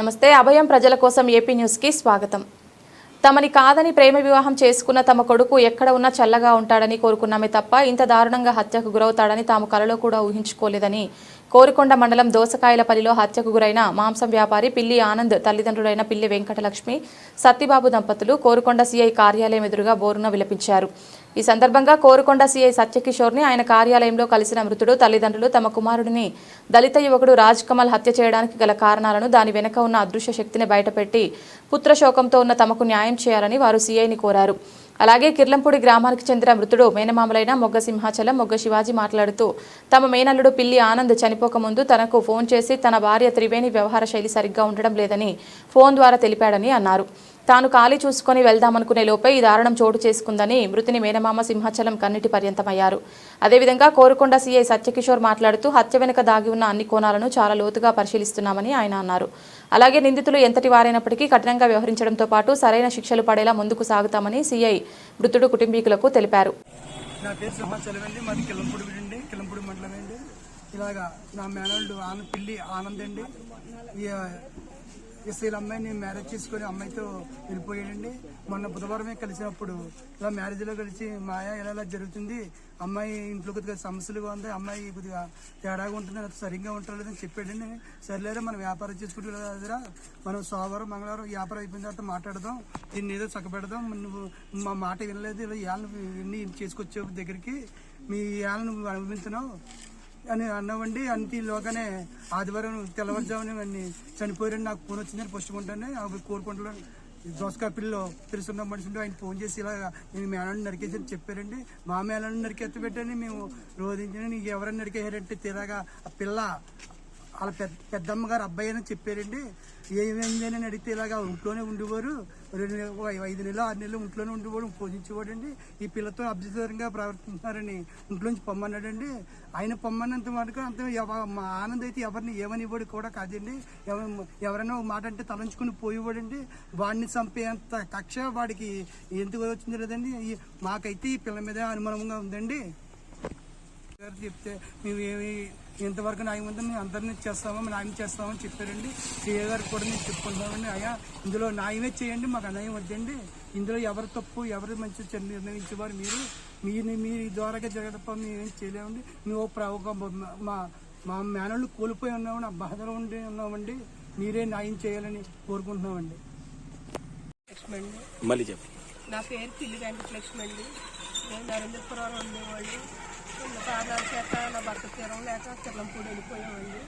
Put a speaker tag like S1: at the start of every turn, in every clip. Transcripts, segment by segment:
S1: నమస్తే అభయం ప్రజల కోసం ఏపీ న్యూస్కి స్వాగతం. తమని కాదని ప్రేమ వివాహం చేసుకున్న తమ కొడుకు ఎక్కడ ఉన్నా చల్లగా ఉంటాడని కోరుకున్నామే తప్ప ఇంత దారుణంగా హత్యకు గురవుతాడని తాము కలలో కూడా ఊహించుకోలేదని కోరికొండ మండలం దోసకాయలపల్లిలో హత్యకు గురైన మాంసం వ్యాపారి పిల్లి ఆనంద్ తల్లిదండ్రులైన పిల్లి వెంకటలక్ష్మి సత్తిబాబు దంపతులు కోరుకొండ సీఐ కార్యాలయం ఎదురుగా బోరున విలపించారు. ఈ సందర్భంగా కోరుకొండ సీఐ సత్యకిషోర్ని ఆయన కార్యాలయంలో కలిసిన మృతుడు తల్లిదండ్రులు తమ కుమారుడిని దళిత యువకుడు రాజ్ కమల్ హత్య చేయడానికి గల కారణాలను దాని వెనుక ఉన్న అదృశ్య శక్తిని బయటపెట్టి పుత్రశోకంతో ఉన్న తమకు న్యాయం చేయాలని వారు సీఐని కోరారు. అలాగే కిర్లంపూడి గ్రామానికి చెందిన మృతుడు మేనమామలైన మొగ్గ సింహాచలం మొగ్గ శివాజీ మాట్లాడుతూ తమ మేనల్లుడు పిల్లి ఆనంద్ చనిపోకముందు తనకు ఫోన్ చేసి తన భార్య త్రివేణి వ్యవహార శైలి సరిగ్గా ఉండడం లేదని ఫోన్ ద్వారా తెలిపాడని అన్నారు. తాను ఖాళీ చూసుకొని వెళ్దామనుకునే లోపే ఈ దారుణం చోటు చేసుకుందని మృతిని మేనమామ సింహాచలం కన్నిటి పర్యంతమయ్యారు. అదేవిధంగా కోరుకొండ సీఐ సత్యకిషోర్ మాట్లాడుతూ హత్య వెనుక దాగి ఉన్న అన్ని కోణాలను చాలా లోతుగా పరిశీలిస్తున్నామని ఆయన అన్నారు. అలాగే నిందితులు ఎంతటి వారైనప్పటికీ కఠినంగా వ్యవహరించడంతో పాటు సరైన శిక్షలు పడేలా ముందుకు సాగుతామని సీఐ మృతుడు కుటుంబీకులకు తెలిపారు.
S2: నా పేరు సింహాచలం అండి. మాది కిలంపూడి అండి. కిలంపూడి మండలం అండి. ఇలాగా నా మేనల్డ్ ఆన పిల్లి ఆనంద్ అండి ఇసలు అమ్మాయిని మ్యారేజ్ చేసుకుని అమ్మాయితో వెళ్ళిపోయాడండి. మొన్న బుధవారమే కలిసినప్పుడు ఇలా మ్యారేజ్లో కలిసి మాయా ఇలా ఇలా జరుగుతుంది అమ్మాయి ఇంట్లో కొద్దిగా సమస్యలుగా ఉంది అమ్మాయి కొద్దిగా తేడాగా ఉంటుంది అది సరిగ్గా ఉంటలేదని చెప్పాడండి. సర్లేరా మనం వ్యాపారం చేసుకుంటే దగ్గర మనం సోమవారం మంగళవారం వ్యాపారం అయిపోయిన తర్వాత మాట్లాడదాం. దీన్ని ఏదో చక్కబెడదాం. నువ్వు మా మాట వినలేదు. ఇలా ఇవాళ ఇవన్నీ చేసుకొచ్చావు దగ్గరికి మీ ఇవాళ నువ్వు అనుభవించినావు అని అన్నామండి అంతలోగానే ఆదివారం తెల్లవారుజామున అన్ని చనిపోయారని నాకు ఫోన్ వచ్చిందని అవి కోరుకుంటున్నాను దోసకాపిల్లలో తెలుసున్న మనుషులు. ఆయన ఫోన్ చేసి ఇలా నేను మేళాన్ని నరికేసి అని చెప్పారండి. మా మేళాన్ని నరికెత్తి పెట్టని మేము రోధించిన నీకు ఎవరైనా నరికేశారంటే తీరాగా ఆ పిల్ల వాళ్ళ పెద్ద పెద్దమ్మ గారు అబ్బాయి అని చెప్పారండి. ఏమైంది అని అడిగితే ఇలాగా ఇంట్లోనే ఉండేవారు. రెండు నెలలు, ఐదు నెలలు ఆరు నెలలు ఇంట్లోనే ఉండేవాడు పోషించేవాడండి. ఈ పిల్లతో అభ్యసరంగా ప్రవర్తిస్తున్నారని ఇంట్లోంచి పొమ్మన్నాడండి. ఆయన పొమ్మన్నంత మటుకు అంత మా ఆనంద్ అయితే ఎవరిని ఏమనివ్వడు కూడా కాదండి. ఎవరైనా ఒక మాట అంటే తలంచుకుని పోయేవాడండి. వాడిని చంపేంత కక్ష వాడికి ఎందుకు వచ్చింది లేదండి. మాకైతే ఈ పిల్ల మీద అనుమానంగా ఉందండి. గారు చెప్తే మేము ఏమి ఇంతవరకు న్యాయం ఉందో మేము అందరినీ చేస్తామో మేము న్యాయం చేస్తామని చెప్పారండి. సీఏ గారు కూడా మేము చెప్పుకుంటామండి అయ్యా ఇందులో న్యాయమే చేయండి మాకు అన్యాయం వద్దండి. ఇందులో ఎవరు తప్పు ఎవరు మంచి నిర్ణయించేవారు మీరు. మీరు మీ ద్వారాగా జరగడం మేము ఏం చేయలేమండి. మేము ప్ర- ఒక మా మా మేనళ్ళు కోల్పోయి ఉన్నామండి ఆ బాధలో ఉండి ఉన్నామండి. మీరే న్యాయం చేయాలని కోరుకుంటున్నామండి.
S3: మళ్ళీ చెప్పు.
S4: నా పేరు పిల్లి వెంకటలక్ష్మి అండి. నేను నరేంద్రపురం ఉండేవాళ్ళు ఉన్న కారణాల చేత నా భర్త తీరం లేక చిల్లంపూడి వెళ్ళిపోయామండి.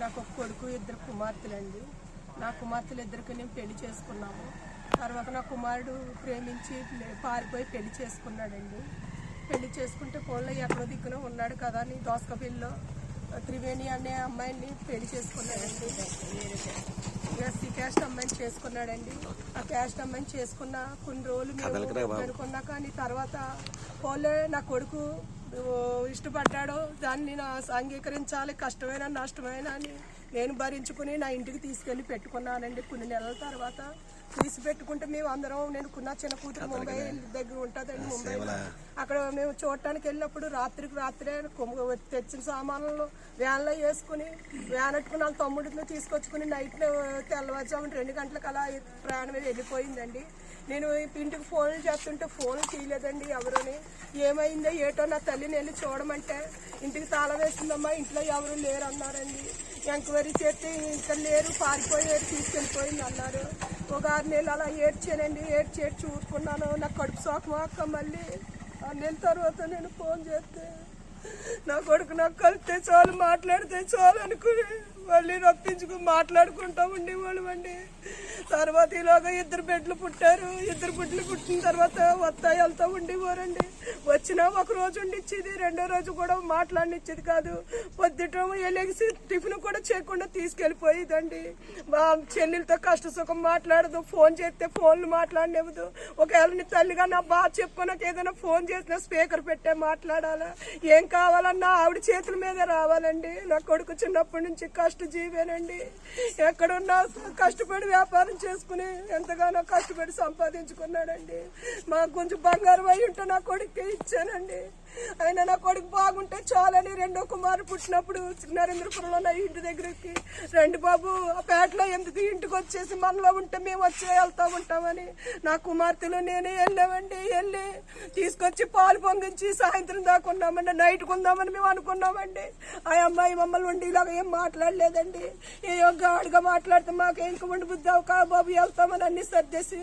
S4: నాకు ఒక కొడుకు ఇద్దరు కుమార్తెలండి. నా కుమార్తెలు ఇద్దరికి నేను పెళ్ళి చేసుకున్నాము. తర్వాత నా కుమారుడు ప్రేమించి పారిపోయి పెళ్ళి చేసుకున్నాడండి. పెళ్ళి చేసుకుంటే ఫోన్లో ఎక్కడో దిక్కున ఉన్నాడు కదా అని దోసకపల్లిలో త్రివేణి అనే అమ్మాయిని పెళ్ళి చేసుకున్నాడండి. ఎస్సీ క్యాస్ట్ అమ్మాయిని చేసుకున్నాడండి. ఆ క్యాస్ట్ అమ్మాయిని చేసుకున్న కొన్ని రోజులు మేము పెట్టుకున్నా కానీ తర్వాత పోలే నా కొడుకు ఇష్టపడ్డాడు దాన్ని నేను అంగీకరించాలి. కష్టమైన నష్టమైన అని నేను భరించుకుని నా ఇంటికి తీసుకెళ్ళి పెట్టుకున్నానండి. కొన్ని నెలల తర్వాత తీసి పెట్టుకుంటే మేము అందరం నేను నా చిన్న కూతురు ముంబై దగ్గర ఉంటుందండి ముంబైలో. అక్కడ మేము చూడటానికి వెళ్ళినప్పుడు రాత్రికి రాత్రే తెచ్చిన సామాన్లు వ్యాన్లో వేసుకుని వ్యాన్ ఎట్టుకుని వాళ్ళ తమ్ముడిని తీసుకొచ్చుకుని నైట్ తెల్లవారుజామున రెండు గంటలకు అలా ప్రయాణం వెళ్ళిపోయిందండి. నేను ఇంటికి ఫోన్లు చేస్తుంటే ఫోన్లు తీయలేదండి ఎవరుని. ఏమైందో ఏటో నా తల్లిని వెళ్ళి చూడమంటే ఇంటికి తాళ వేసిందమ్మా ఇంట్లో ఎవరు లేరు అన్నారండి ఎంక్వైరీ చేస్తే ఇంకా లేరు పారిపోయారు తీసుకెళ్ళిపోయింది అన్నారు. ఒక ఆరు నెలలు అలా ఏడ్చానండి ఏడ్చి ఏడ్చి ఊరుకున్నాను. నాకు కడుపు సోకం అక్క మళ్ళీ? ఆరు నెలల తర్వాత నేను ఫోన్ చేస్తే నా కొడుకు నాకు కలిస్తే చాలు మాట్లాడితే చాలు అనుకుని మళ్ళీ రప్పించుకుని మాట్లాడుకుంటూ ఉండేవాళ్ళం అండి. తర్వాత ఇలాగ ఇద్దరు బిడ్డలు పుట్టారు. ఇద్దరు బిడ్డలు పుట్టిన తర్వాత వస్తా వెళ్తా ఉండేవారండి. వచ్చినా ఒక రోజు ఉండిచ్చేది రెండో రోజు కూడా మాట్లాడినిచ్చేది కాదు. పొద్దుటం వెళ్ళేసి టిఫిన్ కూడా చేయకుండా తీసుకెళ్ళిపోయేదండి. మా చెల్లెలతో కష్ట సుఖం మాట్లాడదు ఫోన్ చేస్తే ఫోన్లు మాట్లాడనివ్వదు. ఒకవేళ నీ తల్లిగా నా బాధ నాకు ఏదైనా ఫోన్ చేసినా స్పీకర్ పెట్టే మాట్లాడాలా? ఏం కావాలన్నా ఆవిడ చేతుల మీద రావాలండి. నా కొడుకు చిన్నప్పటి నుంచి కష్టజీవేనండి. ఎక్కడున్నా కష్టపడి వ్యాపారం చేసుకుని ఎంతగానో కష్టపడి సంపాదించుకున్నాడండి. మాకు కొంచెం బంగారం అయి ఉంటే నా కొడుకు ఇచ్చానండి. ఆయన నా కొడుకు బాగుంటే చాలని రెండో కుమారు పుట్టినప్పుడు నరేంద్రపురంలో నా ఇంటి దగ్గరికి రండి బాబు ఆ పేటలో ఎందుకు ఇంటికి వచ్చేసి మనలో ఉంటే మేము వచ్చి వెళ్తా ఉంటామని. నా కుమార్తెలు నేనే వెళ్ళామండి వెళ్ళి తీసుకొచ్చి పాలు పొంగించి సాయంత్రం దాకా ఉన్నామండి నైట్ కొందామని మేము అనుకున్నామండి. ఆ అమ్మాయి మమ్మల్ని ఉండి ఇలాగ ఏం మాట్లాడలేదండి. ఏ ఆడుగా మాట్లాడితే మాకు ఇంక ఉండి బుద్ధి కా బాబు వెళ్తామని అన్ని సర్దేసి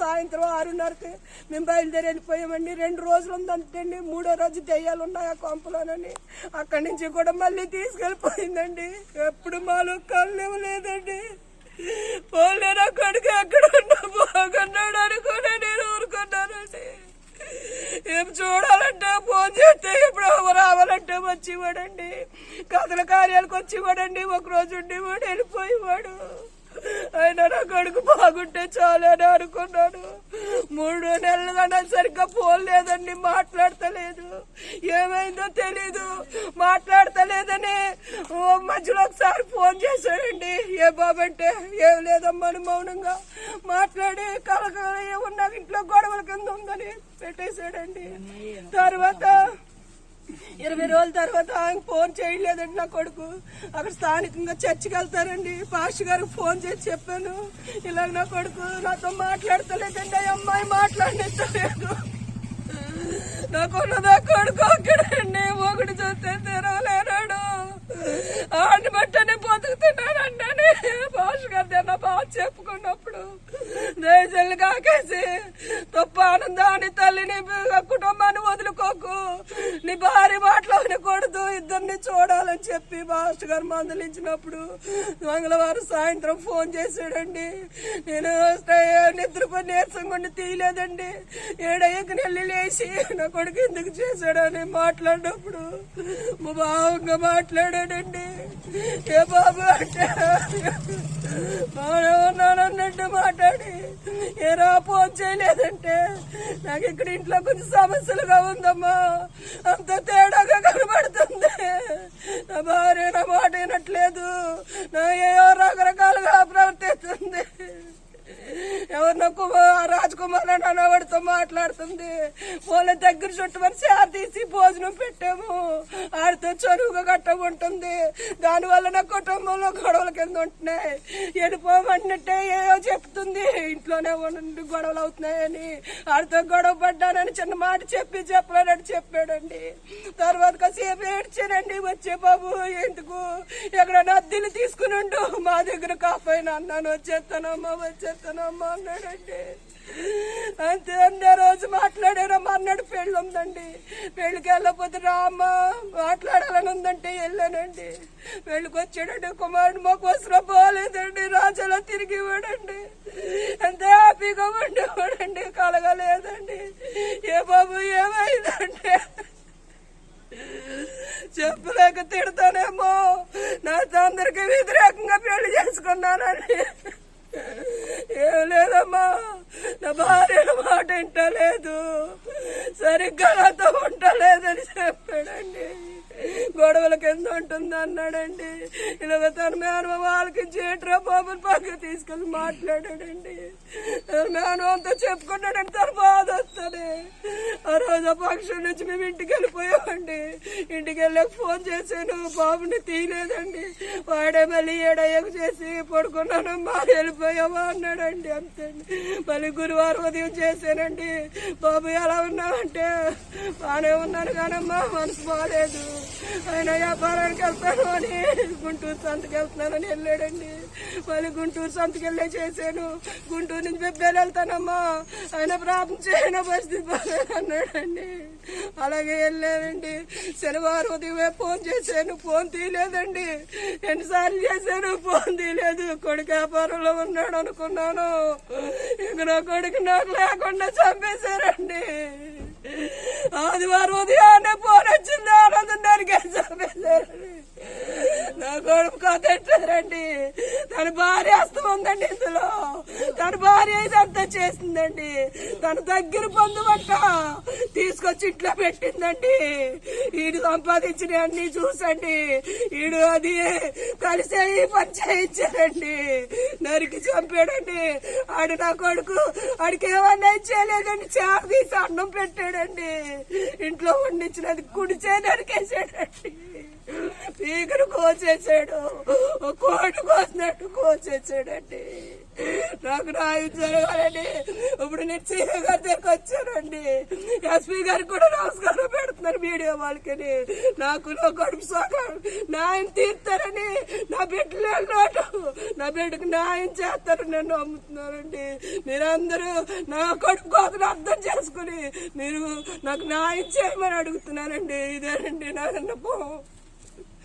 S4: సాయంత్రం ఆరున్నరకి మేము బయలుదేరి వెళ్ళిపోయామండి. రెండు రోజులు ఉందంటే మూడో రోజు దెయ్యాలు ఉన్నాయి ఆ కొంపలోనని? అక్కడి నుంచి కూడా మళ్ళీ తీసుకెళ్ళిపోయిందండి. ఎప్పుడు మాలో కళ్ళు లేదండి పోలేరు అక్కడికి అక్కడ ఎక్కడ ఉన్నా బాగున్నాడు అనుకునే నేను ఊరుకున్నానండి. ఏం చూడాలంటే ఫోన్ చేస్తే ఇప్పుడు రావాలంటే వచ్చేవాడండి. కథల కార్యాలకు వచ్చేవాడండి. ఒకరోజు ఉండేవాడు వెళ్ళిపోయేవాడు. ఆయన నా కొడుకు బాగుంటే చాలా అని అనుకున్నాను. మూడు నెలలుగా సరిగ్గా ఫోన్ లేదండి మాట్లాడతలేదు. ఏమైందో తెలీదు. మాట్లాడతలేదని ఓ మధ్యలో ఒకసారి ఫోన్ చేశాడండి. ఏ బాబంటే ఏం లేదమ్మా మౌనంగా మాట్లాడి కలకల ఏమున్నా ఇంట్లో గొడవల కింద ఉందని పెట్టేశాడండి. తర్వాత ఇరవై రోజుల తర్వాత ఆయన ఫోన్ చేయలేదండి నా కొడుకు. అక్కడ స్థానికంగా చర్చికి వెళ్తారండి. పాస్టర్ గారికి ఫోన్ చేసి చెప్పాను. ఇలా నా కొడుకు నాతో మాట్లాడతలేదండి. ఆ అమ్మాయి మాట్లాడలేదు నాకున్న నా కొడుకు అక్కడండి ఒకటి చూస్తే తెరవలేనాడు. ఆడిని బట్టనే బతుకుతున్నానండి భాష గారి దగ్గర బాగా చెప్పుకున్నప్పుడు. దేశాలు కాకేసి తప్ప ఆనందాన్ని తల్లిని కుటుంబాన్ని వదులుకోకు. నీ భార్య మాటలోని కొడుతూ ఇద్దరిని చూడాలని చెప్పి మాస్టర్ గారు మందలించినప్పుడు మంగళవారం సాయంత్రం ఫోన్ చేశాడండి. నేను నిద్రపోయి నీరసంగా తీయలేదండి. ఏడయ్యకు నెల్లి లేచి నా కొడుకు ఎందుకు చేశాడని మాట్లాడినప్పుడు మా బావంగా మాట్లాడాడండి ఏ బాబు అంటే? బాగానే ఉన్నాను మాట్లాడి. ఏరా ఫోన్ చేయలేదంటే? నాకు ఇక్కడ ఇంట్లో కొంచెం సమస్యలుగా ఉందమ్మా. అంత తేడాగా కనబడుతుంది. నా భార్య నా మాట వినట్లేదు. నా ఏవో రకరకాల ప్రవర్తిస్తుంది ఎవరినో కుమార్ రాజ్ కుమార్ అని అనవాడితో మాట్లాడుతుంది. వాళ్ళ దగ్గర చుట్టమని సార్ తీసి భోజనం పెట్టాము. ఆడితో చనువుగా గట్ట ఉంటుంది దానివల్ల నా కుటుంబంలో గొడవల కింద ఉంటున్నాయి. వెళ్ళిపోమన్నట్టే ఏదో చెప్తుంది. ఇంట్లోనే ఉండి గొడవలు అవుతున్నాయని. ఆడితో గొడవ పడ్డానని చిన్న మాట చెప్పి చెప్పలేనని చెప్పాడండి. తర్వాత కాసేపు ఏడ్చానండి. వచ్చే బాబు ఎందుకు? ఎక్కడైనా అద్దెలు తీసుకుని ఉండు. మా దగ్గర కాపోయినా అన్నాను. వచ్చేస్తానమ్మా వచ్చేస్తానమ్మా అన్నాడండి. అంతే అందే రోజు మాట్లాడారమ్మా అన్నాడు పెళ్ళి ఉందండి. పెళ్ళికి వెళ్ళకపోతే రామ్మ మాట్లాడాలని ఉందంటే వెళ్ళానండి. పెళ్ళికి వచ్చాడండి కుమారుడు మాకు వసరం పోలేదండి రాజులా తిరిగి ఇవ్వడండి. అంతే హ్యాపీగా ఉండేవాడండి కలగలేదండి. ఏ బాబు ఏమైందంటే? చెప్పలేక తిడతానేమో. నా తందరికి వ్యతిరేకంగా పెళ్ళి చేసుకున్నానండి. ఏం లేదమ్మా. నా భార్య మాట వింటలేదు. సరిగ్గా నాతో ఉండలేదని చెప్పాడండి. గొడవలకు ఎంత ఉంటుంది అన్నాడండి. ఇలాగ తన మేనవ వాళ్ళకి చేట్రా బాబుని పక్కన తీసుకెళ్ళి మాట్లాడాడండి. తన మేనమంతా చెప్పుకున్నాడండి తన బాధ వస్తుంది. ఆ రోజు ఆ ఫంక్షన్ నుంచి మేము ఇంటికి వెళ్ళిపోయామండి. ఇంటికి వెళ్ళాక ఫోన్ చేశాను బాబుని తీయలేదండి. వాడే మళ్ళీ ఏడయ్యకు చేసి పడుకున్నానమ్మా వెళ్ళిపోయావా? అన్నాడండి. అంతే మళ్ళీ గురువారం ఉదయం చేశానండి. బాబు ఎలా ఉన్నావంటే బాగానే ఉన్నాను కానమ్మా మనసు బాగాలేదు. ఆయన వ్యాపారానికి వెళ్తాను అని. గుంటూరు సంతకి వెళ్తున్నానని వెళ్ళాడండి. మళ్ళీ గుంటూరు సంతకి వెళ్ళే చేశాను. గుంటూరు నుంచి బెబ్బేలు వెళ్తానమ్మా. ఆయన ప్రార్థన చేయన పరిస్థితి బాగాలేదు అన్నాడండి. అలాగే వెళ్ళానండి శనివారం ఉదయమే ఫోన్ చేశాను. ఫోన్ తీయలేదండి. ఎన్నిసార్లు చేశాను? ఫోన్ తీయలేదు. కొడుకు వ్యాపారంలో ఉన్నాడు అనుకున్నాను. ఇంక నా కొడుకు నాకు లేకుండా చంపేశారండి. ఆదివారం ఉదయాన్నే ఫోన్ వచ్చింది ఆనందం దానికి చంపేశారండి నా కొడుకు కథెట్టారండి తన భార్య అస్తం ఉందండి ఇందులో. తన భార్య ఇదంతా చేసిందండి. తన దగ్గర పొందుబట్ట తీసుకొచ్చి ఇంట్లో పెట్టిందండి. ఈడు సంపాదించిన అన్ని చూసండి ఈడు అది కలిసే పని చేయించారండి. నరికి చంపాడండి. ఆడు నా కొడుకు ఆడికి ఏమన్నా చేయలేదండి. చేప తీసి అన్నం పెట్టాడండి. ఇంట్లో వండించినది కుడిచే నరికేసాడండి పీకను కోసేసాడు. ఒక కోటి కోసినట్టు కోసేసాడండి. నాకు న్యాయం జరగాలండి ఇప్పుడు నేను సీఏ గారి దగ్గరకు వచ్చానండి. ఎస్పీ గారికి కూడా నమస్కారం పెడుతున్నారు మీడియా వాళ్ళకి నాకు నా కడుపు సోకం. న్యాయం తీర్తారని నా బిడ్డలు అన్నట్టు నా బిడ్డకు న్యాయం చేస్తారు నన్ను నమ్ముతున్నారండి. మీరందరూ నా కడుపు కోతను అర్థం చేసుకుని మీరు నాకు న్యాయం చేయమని అడుగుతున్నానండి ఇదేనండి నా విన్నపం.